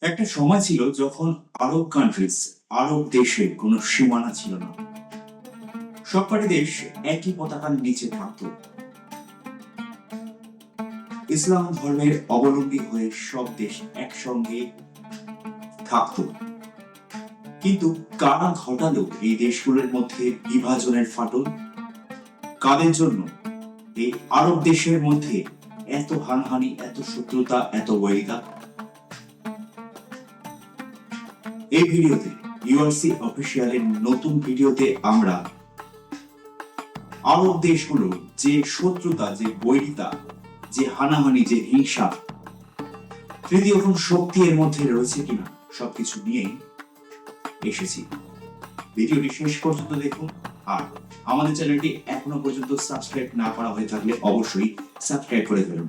একটা সময় ছিল যখন আরব কান্ট্রিজ আরব দেশে কোনো সীমানা ছিল না। সবকটি দেশ একই পতাকার নিচে থাকত। ইসলাম ধর্মের অবলম্বী হয়ে সব দেশ একসঙ্গে থাকত। কিন্তু কারা ঘটালো এই দেশগুলোর মধ্যে বিভাজনের ফাটল? কাদের জন্য? এই আরব দেশের মধ্যে এত হানহানি, এত শত্রুতা, এত বৈরিতা? এই ভিডিওতে ইউআরসি অফিসিয়ালের নতুন ভিডিওতে আমরা আরব দেশগুলোর যে শত্রুতা, যে বৈরিতা, যে হানাহানি, যে হিংসা, তৃতীয় কোন শক্তি এর মধ্যে রয়েছে কিনা সবকিছু নিয়েই এসেছি। ভিডিওটি শেষ পর্যন্ত দেখুন আর আমাদের চ্যানেলটি এখনও পর্যন্ত সাবস্ক্রাইব না করা হয়ে থাকলে অবশ্যই সাবস্ক্রাইব করে ফেলুন।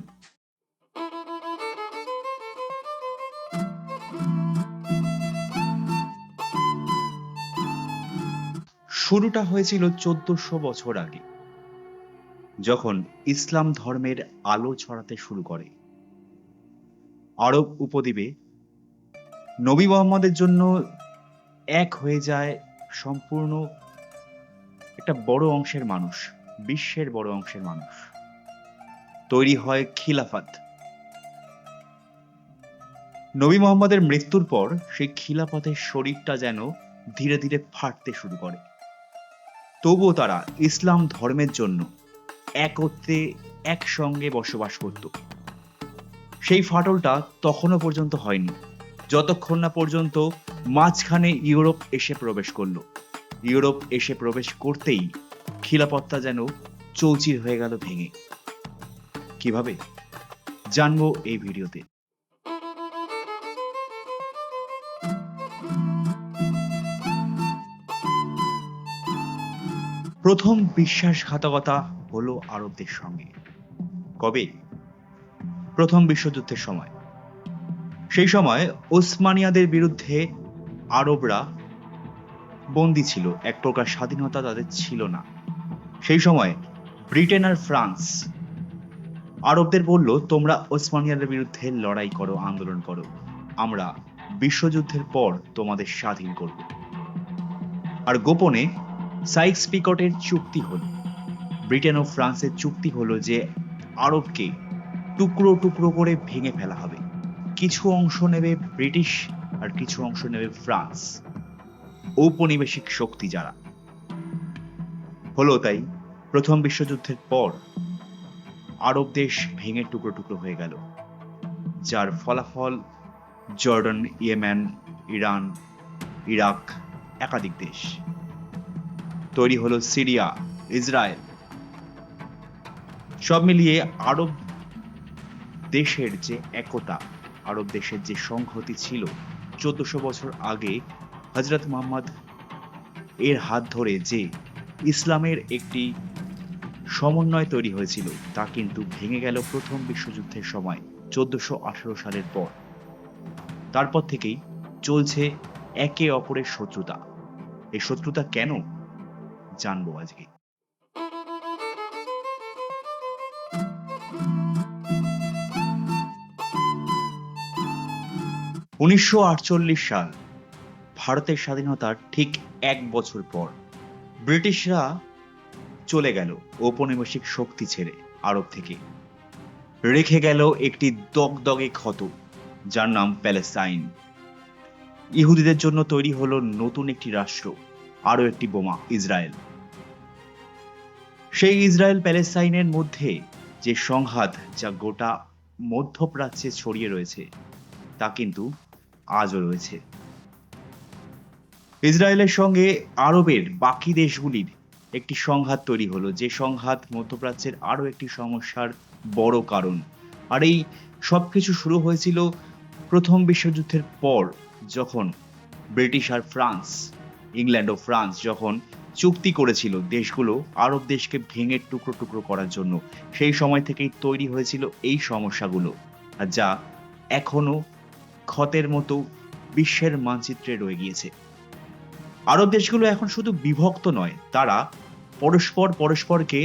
শুরুটা হয়েছিল চোদ্দশো বছর আগে, যখন ইসলাম ধর্মের আলো ছড়াতে শুরু করে। আরব উপদ্বীপে নবী মোহাম্মদের জন্য এক হয়ে যায় সম্পূর্ণ একটা বড় অংশের মানুষ, বিশ্বের বড় অংশের মানুষ। তৈরি হয় খিলাফত। নবী মোহাম্মদের মৃত্যুর পর সেই খিলাফতের শরীরটা যেন ধীরে ধীরে ফাটতে শুরু করে। তবুও তারা ইসলাম ধর্মের জন্য একত্রে একসঙ্গে বসবাস করত। সেই ফাটলটা তখনও পর্যন্ত হয়নি। যতক্ষণ না পর্যন্ত মাঝখানে ইউরোপ এসে প্রবেশ করল। ইউরোপ এসে প্রবেশ করতেই খিলাপত্তা যেন চৌচির হয়ে গেল ভেঙে। কীভাবে? জানব এই ভিডিওতে। প্রথম বিশ্বাসঘাতকতা হলো আরবদের সঙ্গে। কবে? প্রথম বিশ্বযুদ্ধের সময়। সেই সময় ওসমানিয়াদের বিরুদ্ধে আরবরা বন্দী ছিল, এক প্রকার স্বাধীনতা তাদের ছিল না। সেই সময় ব্রিটেন আর ফ্রান্স আরবদের বলল, তোমরা ওসমানিয়াদের বিরুদ্ধে লড়াই করো, আন্দোলন করো। আমরা বিশ্বযুদ্ধের পর তোমাদের স্বাধীন করব। আর গোপনে সাইক্স পিকটের চুক্তি হলো। ব্রিটেন ও ফ্রান্সের চুক্তি হলো যে আরবকে টুকরো টুকরো করে ভেঙে ফেলা হবে। কিছু অংশ নেবে ব্রিটিশ আর কিছু অংশ নেবে ফ্রান্স। ঔপনিবেশিক শক্তি যারা। হলো তাই প্রথম বিশ্বযুদ্ধের পর আরব দেশ ভেঙে টুকরো টুকরো হয়ে গেল, যার ফলাফল জর্ডান, ইয়েমেন, ইরান, ইরাক একাধিক দেশ। তৈরি হলো সিরিয়া, ইসরায়েল। সব মিলিয়ে আরব দেশের যে একতা, আরব দেশের যে সংহতি ছিল, চোদ্দশো বছর আগে হজরত মোহাম্মদ এর হাত ধরে যে ইসলামের একটি সমন্বয় তৈরি হয়েছিল, তা কিন্তু ভেঙে গেল প্রথম বিশ্বযুদ্ধের সময়, চোদ্দশো আঠারো সালের পর। তারপর থেকেই চলছে একে অপরের শত্রুতা। এই শত্রুতা কেন? জানব আজকে। উনিশশো আটচল্লিশ সাল, ভারতের স্বাধীনতার ঠিক এক বছর পর ব্রিটিশরা চলে গেল ঔপনিবেশিক শক্তি ছেড়ে আরব থেকে। রেখে গেল একটি দগদগে ক্ষত, যার নাম প্যালেস্তাইন। ইহুদিদের জন্য তৈরি হলো নতুন একটি রাষ্ট্র, আরও একটি বোমা, ইসরায়েল। সেই ইসরায়েল প্যালেস্তাইনের মধ্যে যে সংঘাত যা গোটা মধ্যপ্রাচ্যে ছড়িয়ে রয়েছে, তা কিন্তু আজও রয়েছে। ইসরায়েলের সঙ্গে আরবের বাকি দেশগুলির একটি সংঘাত তৈরি হলো। যে সংঘাত মধ্যপ্রাচ্যের আরও একটি সমস্যার বড় কারণ। আর এই সব কিছু শুরু হয়েছিল প্রথম বিশ্বযুদ্ধের পর, যখন ব্রিটিশ আর ফ্রান্স, ইংল্যান্ড ও ফ্রান্স যখন চুক্তি করেছিল দেশগুলো আরব দেশকে ভেঙে টুকরো টুকরো করার জন্য। সেই সময় থেকেই তৈরি হয়েছিল এই সমস্যাগুলো যা এখনও ক্ষতের মতো বিশ্বের মানচিত্রে রয়ে গিয়েছে। আরব দেশগুলো এখন শুধু বিভক্ত নয়, তারা পরস্পর পরস্পরকে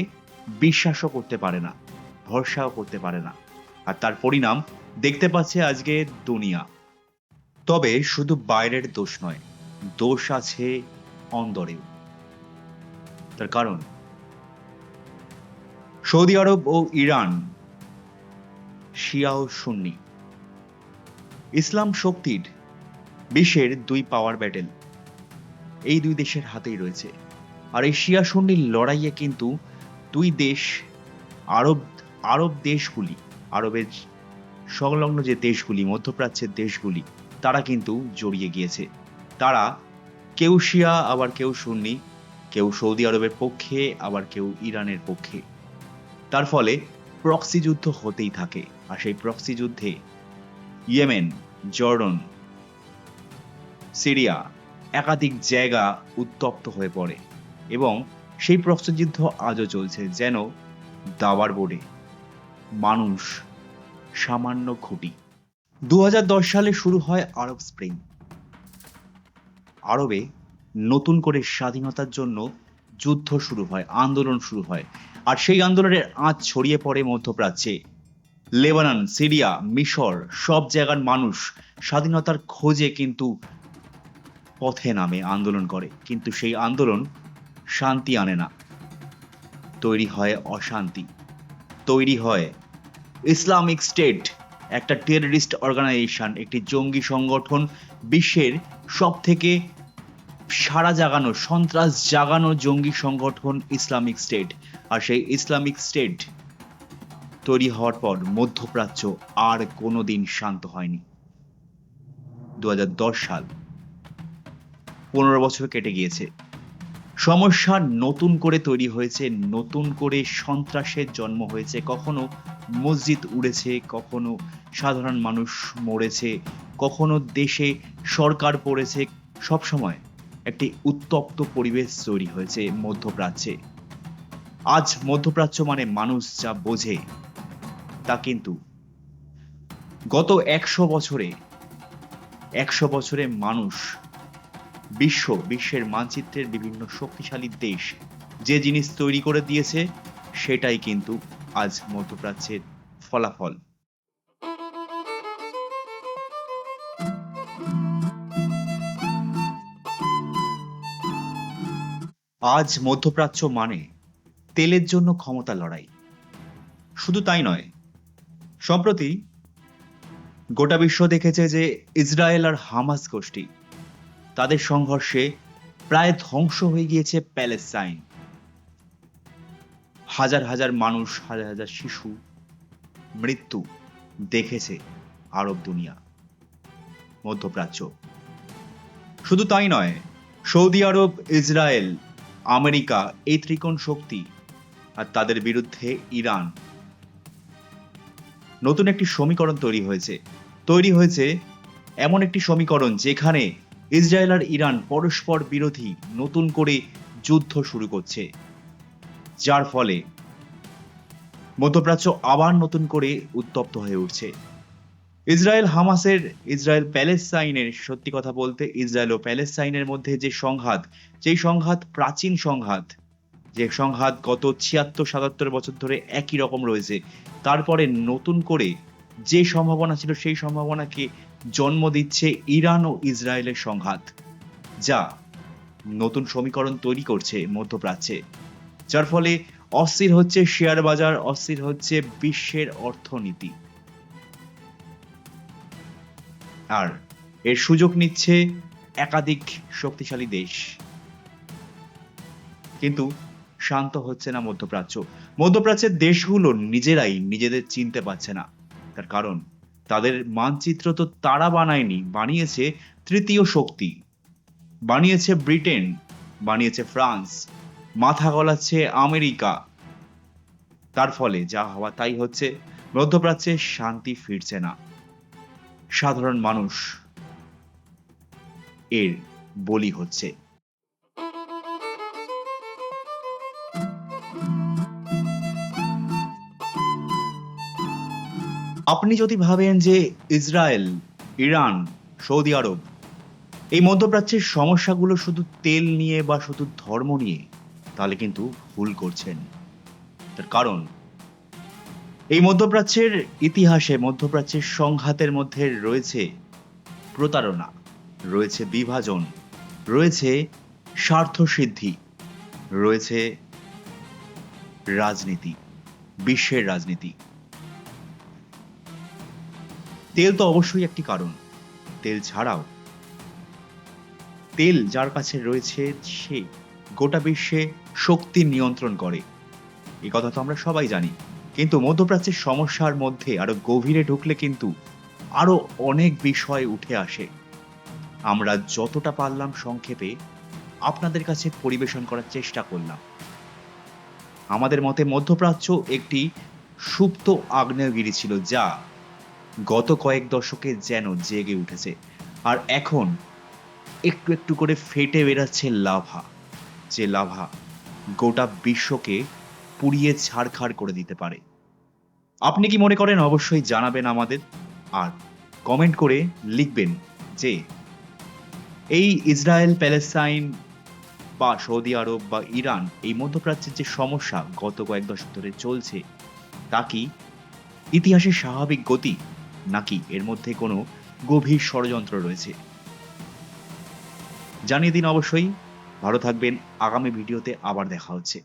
বিশ্বাসও করতে পারে না, ভরসাও করতে পারে না, আর তার পরিণাম দেখতে পাচ্ছে আজকে দুনিয়া। তবে শুধু বাইরের দোষ নয়, দোষ আছে অন্দরেও তার কারণ? সৌদি আরব ও ইরান শিয়া ও সুন্নি। ইসলাম শক্তির বিশ্বের দুই পাওয়ার ব্যাটেল এই দুই দেশের হাতেই রয়েছে। আর এই শিয়া সুন্নির লড়াইয়ে কিন্তু দুই দেশ, আরব আরব দেশগুলি, আরবের সংলগ্ন যে দেশগুলি, মধ্যপ্রাচ্যের দেশগুলি, তারা কিন্তু জড়িয়ে গিয়েছে। তারা কেউ শিয়া, আবার কেউ সুন্নি কেউ সৌদি আরবের পক্ষে, আবার কেউ ইরানের পক্ষে। তার ফলে প্রক্সি যুদ্ধ হতেই থাকে, আর সেই প্রক্সি যুদ্ধে ইয়েমেন, জর্ডন, সিরিয়া একাধিক জায়গা উত্তপ্ত হয়ে পড়ে এবং সেই প্রক্সি যুদ্ধ আজও চলছে যেন দাবার বোর্ডে। মানুষ সামান্য খুঁটি। দু হাজার দশ সালে শুরু হয় আরব স্প্রিং। আরবে নতুন করে স্বাধীনতার জন্য যুদ্ধ শুরু হয়, আন্দোলন শুরু হয়। আর সেই আন্দোলনের আঁচ ছড়িয়ে পড়ে মধ্যপ্রাচ্যে। লেবানন, সিরিয়া, মিশর সব জায়গার মানুষ স্বাধীনতার খোঁজে কিন্তু পথে নামে, আন্দোলন করে। কিন্তু সেই আন্দোলন শান্তি আনে না। তৈরি হয় অশান্তি। তৈরি হয় ইসলামিক স্টেট, একটা টেররিস্ট অর্গানাইজেশন, একটি জঙ্গি সংগঠন, বিশ্বের সব থেকে সারা জাগানো, সন্ত্রাস জাগানো জঙ্গি সংগঠন ইসলামিক স্টেট। আর সেই ইসলামিক স্টেট তৈরি হওয়ার পর মধ্যপ্রাচ্য আর কোনোদিন শান্ত হয়নি। দু হাজার দশ সাল পনেরো বছর কেটে গিয়েছে। সমস্যা নতুন করে তৈরি হয়েছে, নতুন করে সন্ত্রাসের জন্ম হয়েছে। কখনো মসজিদ উড়েছে, কখনো সাধারণ মানুষ মরেছে, কখনো দেশে সরকার পড়েছে সব সময় একটি উত্তপ্ত পরিবেশ তৈরি হয়েছে মধ্যপ্রাচ্যে। আজ মধ্যপ্রাচ্য মানে মানুষ যা বোঝে, তা কিন্তু। গত একশো বছরে একশো বছরে মানুষ, বিশ্ব, বিশ্বের মানচিত্রের বিভিন্ন শক্তিশালী দেশ যে জিনিস তৈরি করে দিয়েছে, সেটাই কিন্তু আজ মধ্যপ্রাচ্যের ফলাফল। আজ মধ্যপ্রাচ্য মানে তেলের জন্য ক্ষমতা লড়াই। শুধু তাই নয়, সম্প্রতি গোটা বিশ্ব দেখেছে যে ইসরায়েল আর হামাস গোষ্ঠী তাদের সংঘর্ষে প্রায় ধ্বংস হয়ে গিয়েছে প্যালেস্টাইন। হাজার হাজার মানুষ, হাজার হাজার শিশু মৃত্যু দেখেছে আরব দুনিয়া, মধ্যপ্রাচ্য। শুধু তাই নয়, সৌদি আরব, ইসরায়েল আমেরিকা, এই ত্রিকোণ শক্তি আর তাদের বিরুদ্ধে ইরান। নতুন একটি সমীকরণ তৈরি হয়েছে। তৈরি হয়েছে এমন একটি সমীকরণ যেখানে ইসরায়েল আর ইরান পরস্পর বিরোধী নতুন করে যুদ্ধ শুরু করছে। যার ফলে মধ্যপ্রাচ্য আবার নতুন করে উত্তপ্ত হয়ে উঠছে। ইসরায়েল হামাসের ইসরায়েল প্যালেস্তাইনের, সত্যি কথা বলতে ইসরায়েল ও প্যালেস্তাইনের মধ্যে যে সংঘাত, যেই সংঘাত প্রাচীন সংঘাত, যে সংঘাত গত ছিয়াত্তর, সাতাত্তর বছর ধরে একই রকম রয়েছে, তারপরে নতুন করে যে সম্ভাবনা ছিল সেই সম্ভাবনাকে জন্ম দিচ্ছে ইরান ও ইসরায়েলের সংঘাত, যা নতুন সমীকরণ তৈরি করছে মধ্যপ্রাচ্যে, যার ফলে অস্থির হচ্ছে শেয়ার বাজার, অস্থির হচ্ছে বিশ্বের অর্থনীতি। আর এর সুযোগ নিচ্ছে একাধিক শক্তিশালী দেশ। কিন্তু শান্ত হচ্ছে না মধ্যপ্রাচ্য। মধ্যপ্রাচ্যের দেশগুলো নিজেরাই নিজেদের চিনতে পারছে না। তার কারণ, তাদের মানচিত্র তো তারা বানায়নি, বানিয়েছে তৃতীয় শক্তি। বানিয়েছে ব্রিটেন, বানিয়েছে ফ্রান্স, মাথা গলাচ্ছে আমেরিকা। তার ফলে যা হওয়া, তাই হচ্ছে মধ্যপ্রাচ্যে শান্তি ফিরছে না। সাধারণ মানুষ এর বলি হচ্ছে। আপনি যদি ভাবেন যে ইসরায়েল, ইরান, সৌদি আরব এই মধ্যপ্রাচ্যের সমস্যাগুলো শুধু তেল নিয়ে বা শুধু ধর্ম নিয়ে, তাহলে কিন্তু ভুল করছেন। তার কারণ এই মধ্যপ্রাচ্যের ইতিহাসে মধ্যপ্রাচ্যের সংঘাতের মধ্যে রয়েছে প্রতারণা, রয়েছে বিভাজন, রয়েছে স্বার্থ সিদ্ধি রয়েছে রাজনীতি, বিশ্বের রাজনীতি। তেল তো অবশ্যই একটি কারণ, তেল ছাড়াও তেল যার কাছে রয়েছে সে গোটা বিশ্বে শক্তি নিয়ন্ত্রণ করে। এ কথা তো আমরা সবাই জানি। কিন্তু মধ্যপ্রাচ্যের সমস্যার মধ্যে আরও গভীরে ঢুকলে কিন্তু আরও অনেক বিষয় উঠে আসে। আমরা যতটা পারলাম সংক্ষেপে আপনাদের কাছে পরিবেশন করার চেষ্টা করলাম। আমাদের মতে মধ্যপ্রাচ্য একটি সুপ্ত আগ্নেয়গিরি ছিল যা গত কয়েক দশকে যেন জেগে উঠেছে আর এখন একটু একটু করে ফেটে বেরাচ্ছে লাভা। যে লাভা গোটা বিশ্বকে পুড়িয়ে ছাড়খাড় করে দিতে পারে। আপনি কি মনে করেন অবশ্যই জানাবেন আমাদের আর কমেন্ট করে লিখবেন যে এই ইসরায়েল, প্যালেস্তাইন বা সৌদি আরব বা ইরান এই মধ্যপ্রাচ্যের যে সমস্যা গত কয়েক দশক ধরে চলছে, তা কি ইতিহাসের স্বাভাবিক গতি নাকি এর মধ্যে কোনো গভীর ষড়যন্ত্র রয়েছে? জানিয়ে দিন অবশ্যই। ভালো থাকবেন। আগামী ভিডিওতে আবার দেখা হচ্ছে।